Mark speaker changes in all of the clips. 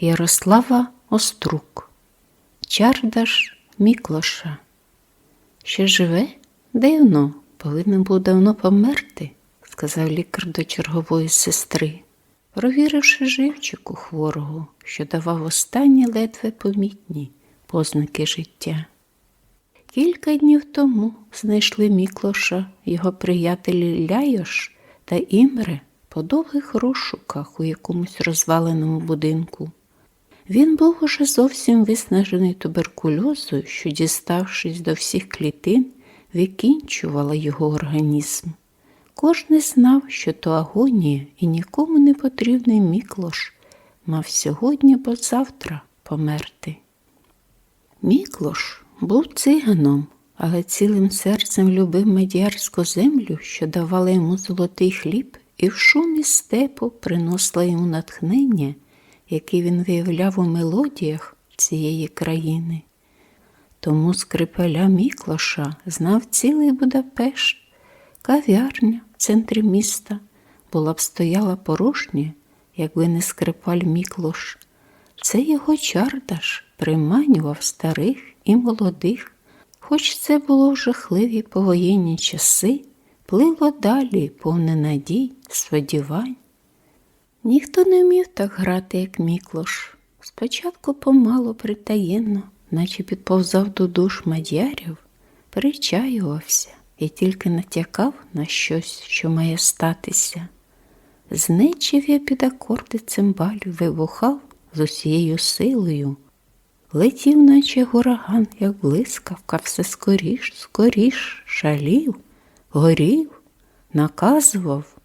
Speaker 1: Ярослава Острук, Чардаш Міклоша. Ще живе? Дивно, повинен був давно померти, сказав лікар до чергової сестри, провіривши живчику хворого, що давав останні ледве помітні познаки життя. Кілька днів тому знайшли Міклоша, його приятелі Ляйош та Імре по довгих розшуках у якомусь розваленому будинку. Він був уже зовсім виснажений туберкульозою, що, діставшись до всіх клітин, викінчувала його організм. Кожний знав, що то агонія і нікому не потрібний Міклош мав сьогодні або завтра померти. Міклош був циганом, але цілим серцем любив мадярську землю, що давала йому золотий хліб, і в шумі степу приносила йому натхнення, яке він виявляв у мелодіях цієї країни. Тому скрипаля Міклоша знав цілий Будапешт, кав'ярня в центрі міста була б стояла порожня, якби не скрипаль Міклош. Це його чардаш приманював старих і молодих, хоч це було в жахливі повоєнні часи, плило далі повне надій, сподівань. Ніхто не вмів так грати, як Міклош. Спочатку помало притаєнно, наче підповзав до душ мадярів, причаювався і тільки натякав на щось, що має статися. Знечив я під акорди цимбалів, вибухав з усією силою. Летів, наче гораган, як блискавка, все скоріш, скоріш, шалів, горів, наказував.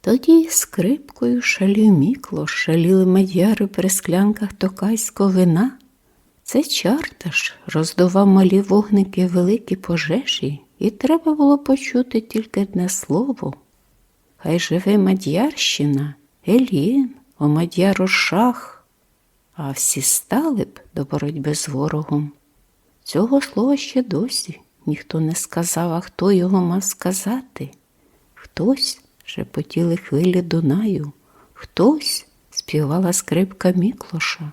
Speaker 1: Тоді скрипкою шалів мікло, шаліли мадяри при склянках токайського вина. Це чарташ роздував малі вогники великі пожежі, і треба було почути тільки одне слово. Хай живе Мадярщина, Елін, о Мадярошах, а всі стали б до боротьби з ворогом. Цього слова ще досі ніхто не сказав, а хто його мав сказати. Хтось шепотіли хвилі Дунаю, хтось співала скрипка Міклоша,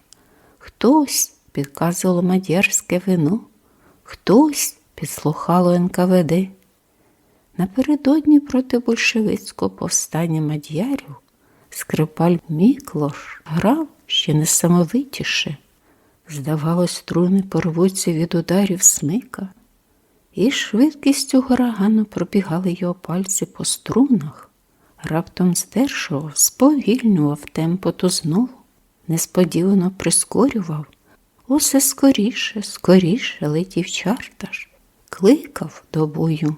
Speaker 1: хтось підказувало мадярське вино, хтось підслухало НКВД. Напередодні проти большевицького повстання мадярів скрипаль Міклош грав ще несамовитіше. Здавалось, струни порвуться від ударів смика, і швидкістю горагану пробігали його пальці по струнах, раптом здержував, сповільнював темпо то знову, несподівано прискорював. Усе скоріше, скоріше летів чарташ, кликав до бою.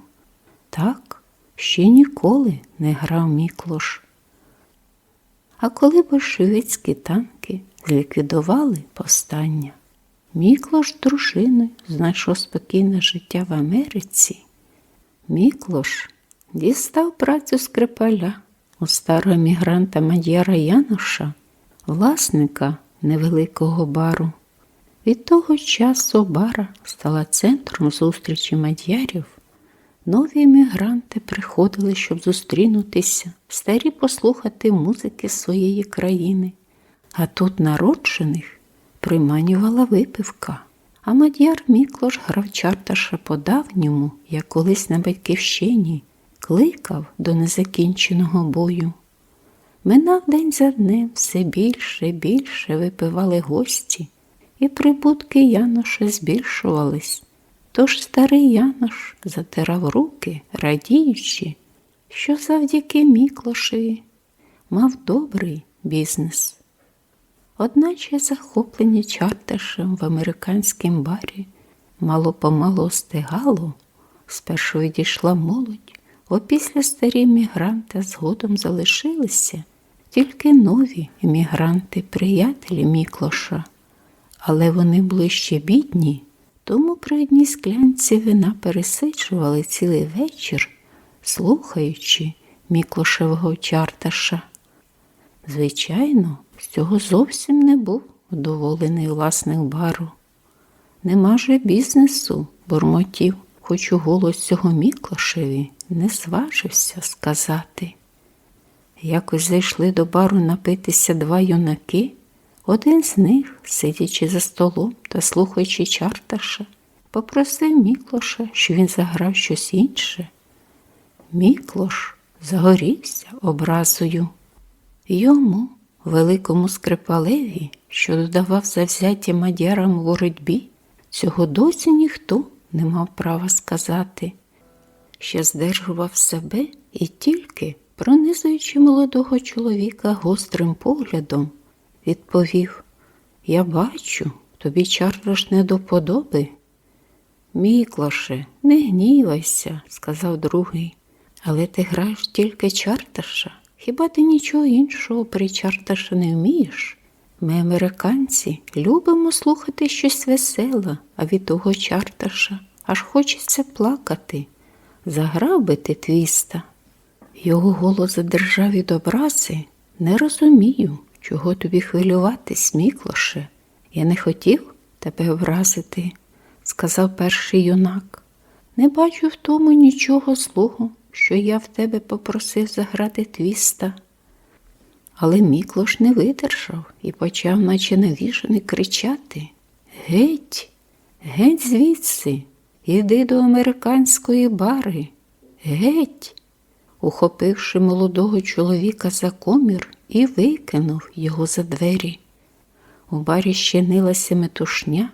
Speaker 1: Так ще ніколи не грав Міклош. А коли большевицькі танки зліквідували повстання, Міклош дружиною знайшов спокійне життя в Америці. Міклош дістав працю скрипаля у старого емігранта Мадяра Януша, власника невеликого бару. Від того часу бара стала центром зустрічі мадярів. Нові емігранти приходили, щоб зустрінутися, старі послухати музики своєї країни, а тут народжених приманювала випивка. А мадяр Міклош грав чарташа по-давньому, як колись на батьківщині, кликав до незакінченого бою. Минав день за днем все більше і більше випивали гості, і прибутки Яноша збільшувались. Тож старий Янош затирав руки, радіючи, що завдяки Міклошеві мав добрий бізнес. Одначе захоплення чарташем в американському барі мало помалу остигало, спершу відійшла молодь, опісля старі мігранти згодом залишилися тільки нові емігранти, приятелі Міклоша, але вони були ще бідні. Тому при одній склянці вина пересичували цілий вечір, слухаючи Міклошевого чарташа. Звичайно, з цього зовсім не був вдоволений власник бару. Нема же бізнесу, бурмотів, хоч у голос цього Міклошеві не зважився сказати. Якось зайшли до бару напитися два юнаки, Один з них, сидячи за столом та слухаючи чарташа, попросив Міклоша, що він заграв щось інше. Міклош загорівся образою. Йому, великому скрипалеві, що додавав завзяття мадярам у боротьбі, цього досі ніхто не мав права сказати, що здержував себе і тільки, пронизуючи молодого чоловіка гострим поглядом, відповів Я бачу, тобі чарлош не до подоби. Міклоше, не гнівайся, сказав другий, але ти граєш тільки чарташа. Хіба ти нічого іншого при чарташа не вмієш? Ми, американці, любимо слухати щось веселе, а від того чарташа аж хочеться плакати. Заграв би ти твіста. Його голос задержав від образи. Не розумію, чого тобі хвилюватись, Міклоше. Я не хотів тебе вразити, сказав перший юнак. Не бачу в тому нічого злого, що я в тебе попросив заграти твіста. Але Міклош не видержав і почав, наче навіжений, кричати. Геть, геть звідси, іди до американської бари, геть, ухопивши молодого чоловіка за комір і викинув його за двері. У барі щинилася метушня,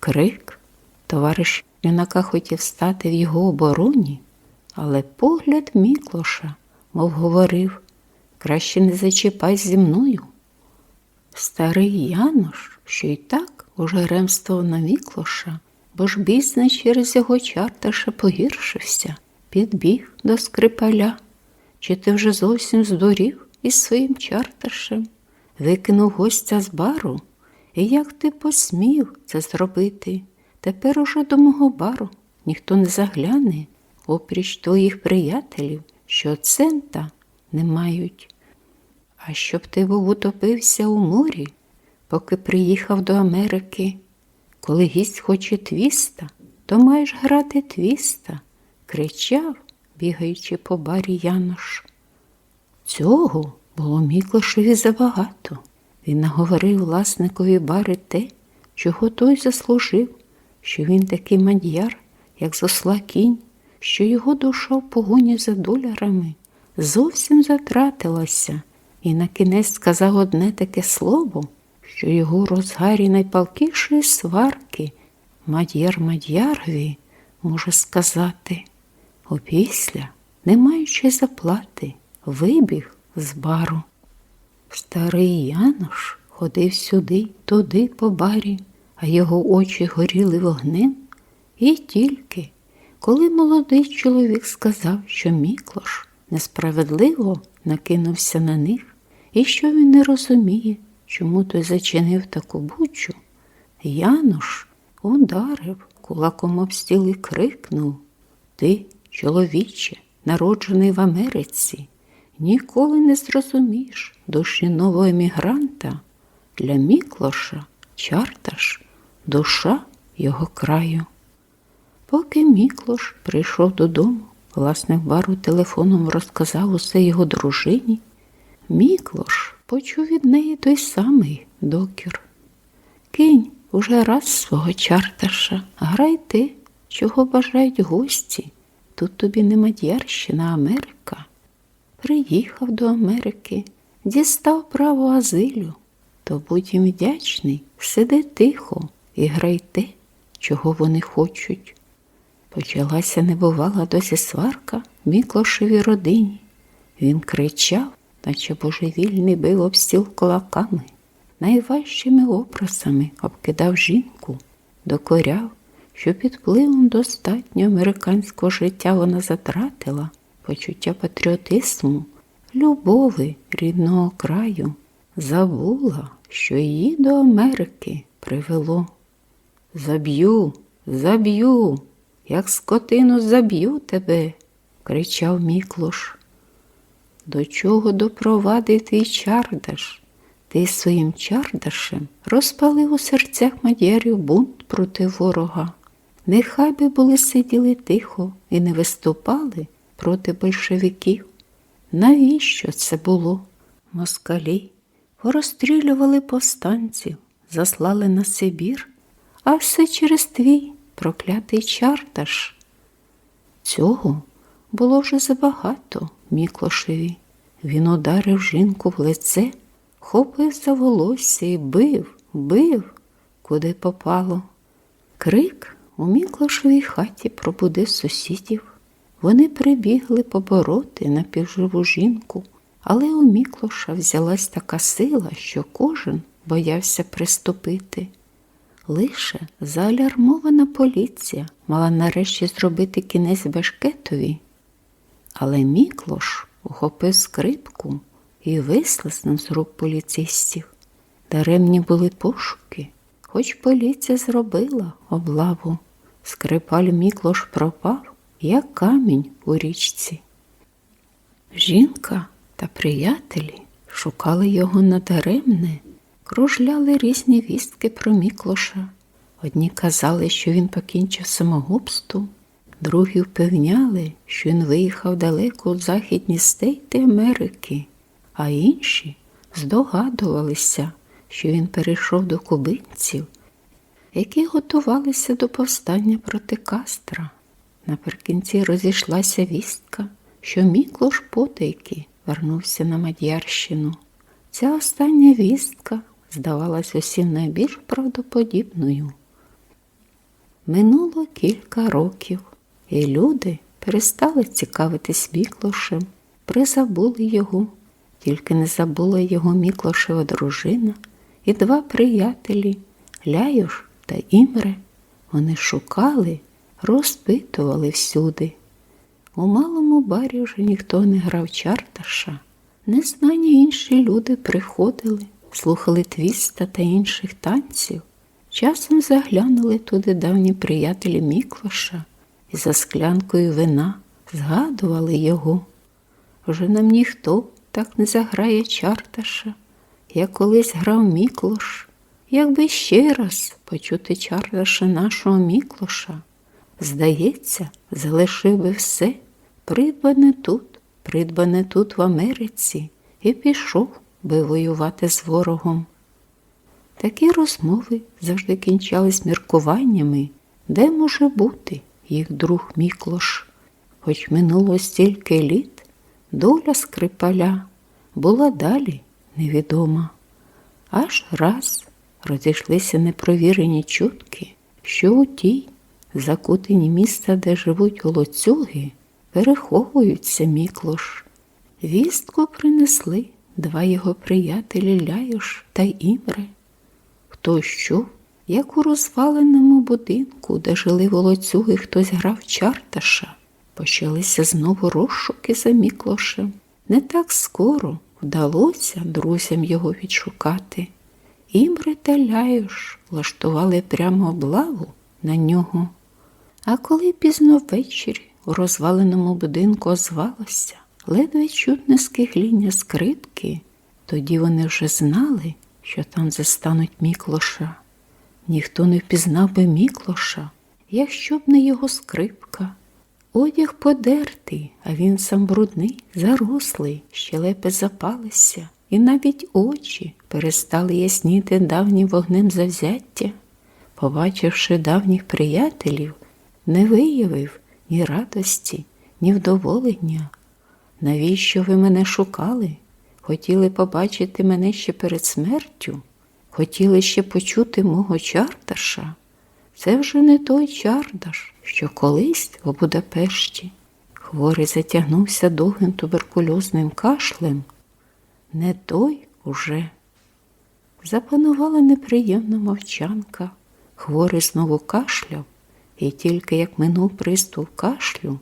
Speaker 1: крик. Товариш юнака хотів стати в його обороні, але погляд Міклоша, мов говорив, краще не зачіпай зі мною. Старий Янош, що й так уже ремствував на Міклоша, бо ж бізнес через його чарташа погіршився, підбіг до скрипаля. Чи ти вже зовсім здурів із своїм чарташем? Викинув гостя з бару, і як ти посмів це зробити? Тепер уже до мого бару ніхто не загляне, опріч твоїх приятелів, що цента не мають. А щоб ти був утопився у морі, поки приїхав до Америки. Коли гість хоче твіста, то маєш грати твіста, кричав, бігаючи по барі Янош. Цього було Міклошеві забагато. Він наговорив власникові бари те, чого той заслужив, що він такий мад'яр, як зосла кінь, що його душа в погоні за долярами зовсім затратилася, і на кінець сказав одне таке слово, що його розгарі найпалкішої сварки мад'яр мад'ярові може сказати. Опісля, не маючи заплати, вибіг з бару. Старий Янош ходив сюди, туди по барі, а його очі горіли вогнем. І тільки, коли молодий чоловік сказав, що Міклош несправедливо накинувся на них і що він не розуміє, чому той зачинив таку бучу, Янош ударив кулаком об стіл і крикнув Ти, чоловіче, народжений в Америці, ніколи не зрозумієш душі нового емігранта для Міклоша, чарташ, душа його краю. Поки Міклош прийшов додому, власник бару телефоном розказав усе його дружині. Міклош почув від неї той самий докір. Кинь уже раз свого чарташа, грай ти, чого бажають гості. Тут тобі не Мадярщина, Америка. Приїхав до Америки, дістав право азилю, то будь їм вдячний, сиди тихо і грай те, чого вони хочуть. Почалася небувала досі сварка в Міклошевій родині. Він кричав, наче божевільний бив об стіл кулаками, найважчими образами обкидав жінку, докоряв, що під впливом достатньо американського життя вона затратила почуття патріотизму, любови рідного краю, забула, що її до Америки привело. Заб'ю, заб'ю, як скотину заб'ю тебе, кричав Міклош. До чого допровадив твій чардаш? Ти своїм чардашем розпалив у серцях мадярів бунт проти ворога. Нехай би були сиділи тихо і не виступали проти большевиків. Навіщо це було? Москалі розстрілювали повстанців, заслали на Сибір, а все через твій проклятий чарташ. Цього було вже забагато Міклошеві. Він ударив жінку в лице, хопив за волосся і бив, бив, куди попало. Крик у Міклошевій хаті пробудив сусідів. Вони прибігли побороти напівживу жінку, але у Міклоша взялась така сила, що кожен боявся приступити. Лише зaalярмована поліція мала нарешті зробити кінець Бешкетові. Але Міклош ухопив скрипку і вислизнув з рук поліцистів. Даремні були пошуки, хоч поліція зробила облаву. Скрипаль Міклош пропав, як камінь у річці. Жінка та приятелі шукали його надаремне, кружляли різні вістки про Міклоша. Одні казали, що він покінчив самогубством, другі впевняли, що він виїхав далеко у західні стейти Америки, а інші здогадувалися, що він перейшов до кубинців, які готувалися до повстання проти Кастра. Наприкінці розійшлася вістка, що Міклош потайки вернувся на Мадярщину. Ця остання вістка здавалась усім найбільш правдоподібною. Минуло кілька років, і люди перестали цікавитись Міклошем, призабули його, тільки не забула його Міклошева дружина і два приятелі Ляюш та Імре. Вони шукали, розпитували всюди. У малому барі вже ніхто не грав чарташа. Незнані інші люди приходили, слухали твіста та інших танців. Часом заглянули туди давні приятелі Міклоша і за склянкою вина згадували його. Вже нам ніхто так не заграє чарташа, як колись грав Міклош, якби ще раз почути чарташа нашого Міклоша. Здається, залишив би все, придбане тут, придбане тут в Америці, і пішов би воювати з ворогом. Такі розмови завжди кінчались міркуваннями, де може бути їх друг Міклош. Хоч минуло стільки літ, доля скрипаля була далі невідома. Аж раз розійшлися непровірені чутки, що у тій закутині міста, де живуть голоцюги, переховуються Міклош. Вістку принесли два його приятелі Ляюш та Імре. Хто що, як у розваленому будинку, де жили волоцюги, хтось грав чарташа, почалися знову розшуки за Міклошем. Не так скоро вдалося друзям його відшукати. Імри та Ляюш влаштували прямо облаву на нього. А коли пізно ввечері у розваленому будинку озвалося, ледве чутне скигління скрипки, тоді вони вже знали, що там застануть Міклоша. Ніхто не впізнав би Міклоша, якщо б не його скрипка. Одяг подертий, а він сам брудний, зарослий, щелепи запалися, і навіть очі перестали ясніти давнім вогнем завзяття. Побачивши давніх приятелів, не виявив ні радості, ні вдоволення. Навіщо ви мене шукали? Хотіли побачити мене ще перед смертю? Хотіли ще почути мого чардаша? Це вже не той чардаш, що колись у Будапешті. Хворий затягнувся довгим туберкульозним кашлем. Не той уже. Запанувала неприємна мовчанка. Хворий знову кашляв, і тільки як минув приступ кашлю,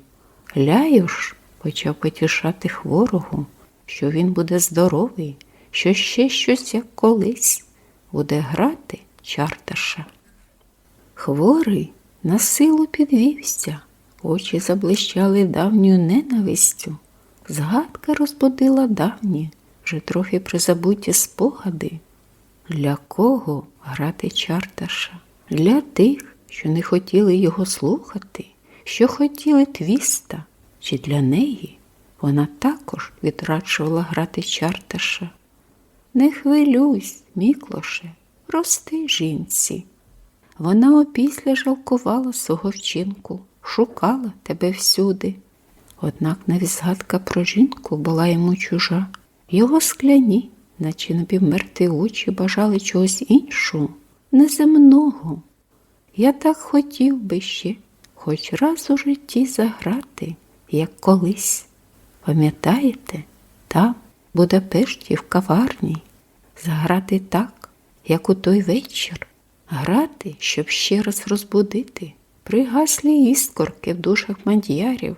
Speaker 1: ляюш почав потішати хворого, що він буде здоровий, що ще щось як колись буде грати чарташа. Хворий на силу підвівся, очі заблищали давньою ненавистю. Згадка розбудила давні, вже трохи призабуті спогади. Для кого грати чарташа? Для тих, що не хотіли його слухати, що хотіли твіста, чи для неї вона також відрачувала грати чарташа. Не хвилюйсь, Міклоше, рости жінці. Вона опісля жалкувала свого вчинку, шукала тебе всюди. Однак навіть згадка про жінку була йому чужа. Його скляні, наче напівмерті очі бажали чогось іншого, неземного. Я так хотів би ще хоч раз у житті заграти, як колись. Пам'ятаєте, там, в Будапешті, в каварні, заграти так, як у той вечір, грати, щоб ще раз розбудити. Пригаслі іскорки в душах мад'ярів,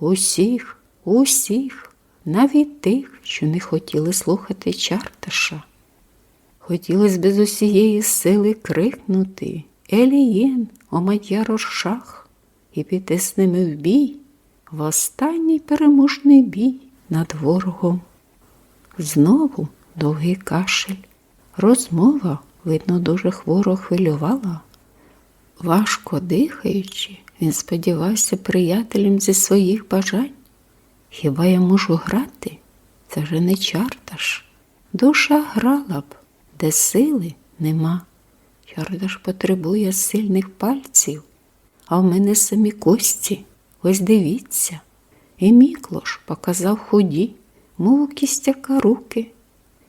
Speaker 1: усіх, усіх, навіть тих, що не хотіли слухати Чарташа. Хотілося б з усієї сили крикнути Елієн, о мадярошах, і піти з ними в бій, в останній переможний бій над ворогом. Знову довгий кашель. Розмова, видно, дуже хворо хвилювала. Важко дихаючи, він сподівався приятелем зі своїх бажань. Хіба я можу грати? Це вже не чарташ. Душа грала б, де сили нема. Чардаш потребує сильних пальців, а в мене самі кості. Ось дивіться. І Міклош показав худі, мов у кістяка руки.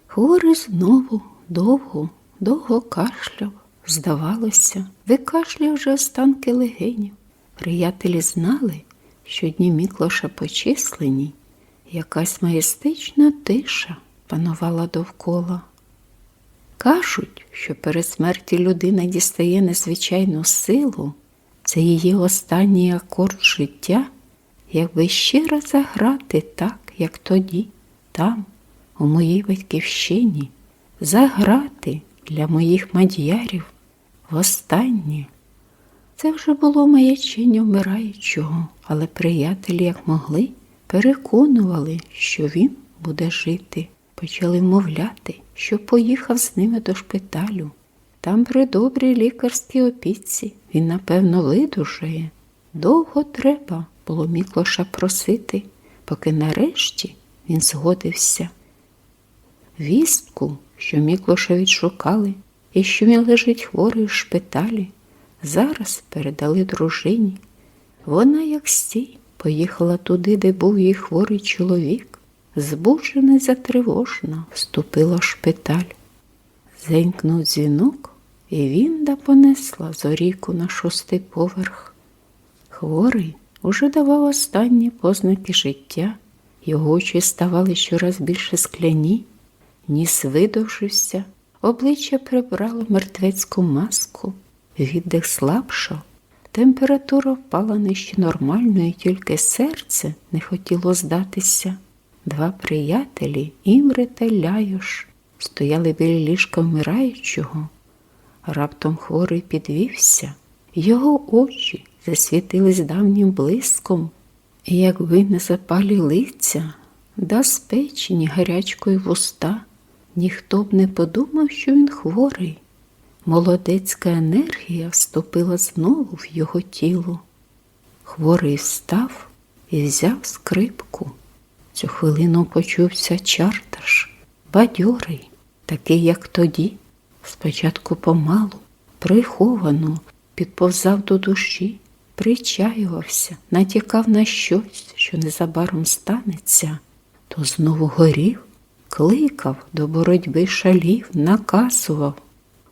Speaker 1: Хворий знову довго, довго кашляв. Здавалося, викашляв вже останки легенів. Приятелі знали, що дні Міклоша почислені, якась маєстична тиша панувала довкола. Кажуть, що перед смерті людина дістає незвичайну силу, це її останній акорд життя, якби раз заграти так, як тоді, там, у моїй батьківщині, заграти для моїх мад'ярів востаннє. Це вже було маячення вмираючого, але приятелі, як могли, переконували, що він буде жити. Почали мовляти, що поїхав з ними до шпиталю. Там при добрій лікарській опіці він, напевно, видужає. Довго треба було Міклоша просити, поки нарешті він згодився. Вістку, що Міклоша відшукали і що він лежить хворий в шпиталі, зараз передали дружині. Вона, як стій, поїхала туди, де був її хворий чоловік, збуджена й затривожена, вступила в шпиталь. Зенькнув дзвінок, і Вінда понесла зоріку на шостий поверх. Хворий уже давав останні познаки життя, його очі ставали щораз більше скляні, ніс видовжився, обличчя прибрало мертвецьку маску, віддих слабшав, температура впала нижче нормальної, тільки серце не хотіло здатися. Два приятелі, Імри та Ляюш, стояли біля ліжка вмираючого. Раптом хворий підвівся, його очі засвітились давнім блиском, і якби не запалі лиця, да спечені гарячкою вуста, ніхто б не подумав, що він хворий. Молодецька енергія вступила знову в його тіло. Хворий встав і взяв скрипку. Цю хвилину почувся чарташ, бадьорий, такий, як тоді, спочатку помалу, приховано, підповзав до душі, причаювався, натякав на щось, що незабаром станеться, то знову горів, кликав до боротьби шалів, наказував.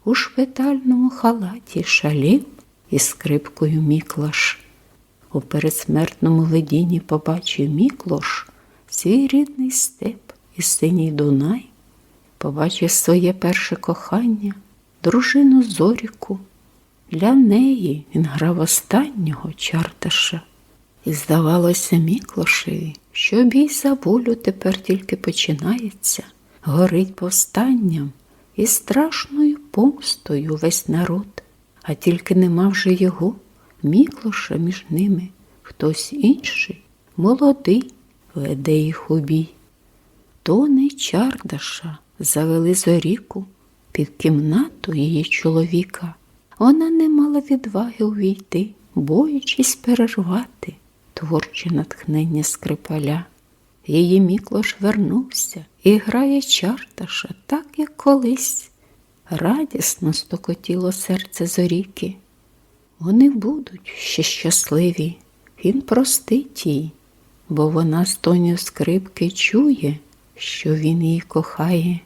Speaker 1: У шпитальному халаті шалів із скрипкою Міклаш. У передсмертному видінні побачив Міклош свій рідний степ і синій Дунай, побачив своє перше кохання, дружину Зоріку. Для неї він грав останнього чарташа. І здавалося Міклошеві, що бій за волю тепер тільки починається, горить повстанням і страшною помстою весь народ, а тільки нема вже його, Міклоша між ними, хтось інший, молодий, веде їх у бій. То не чардаша завели зоріку під кімнату її чоловіка. Вона не мала відваги увійти, боючись перервати творче натхнення скрипаля. Її Міклош вернувся і грає чарташа, так, як колись. Радісно стокотіло серце зоріки. Вони будуть ще щасливі, він простить їй, бо вона з тонів скрипки чує, що він її кохає.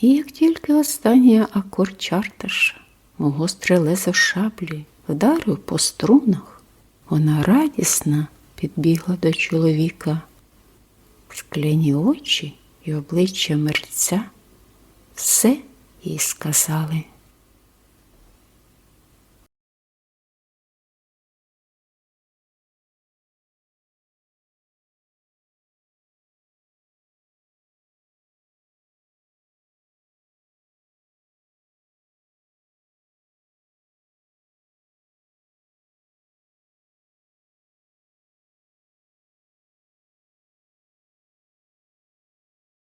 Speaker 1: І як тільки останній акорд чарташа, гостре лезо шаблі, вдарив по струнах, вона радісна підбігла до чоловіка. Скляні очі і обличчя мерця все їй сказали.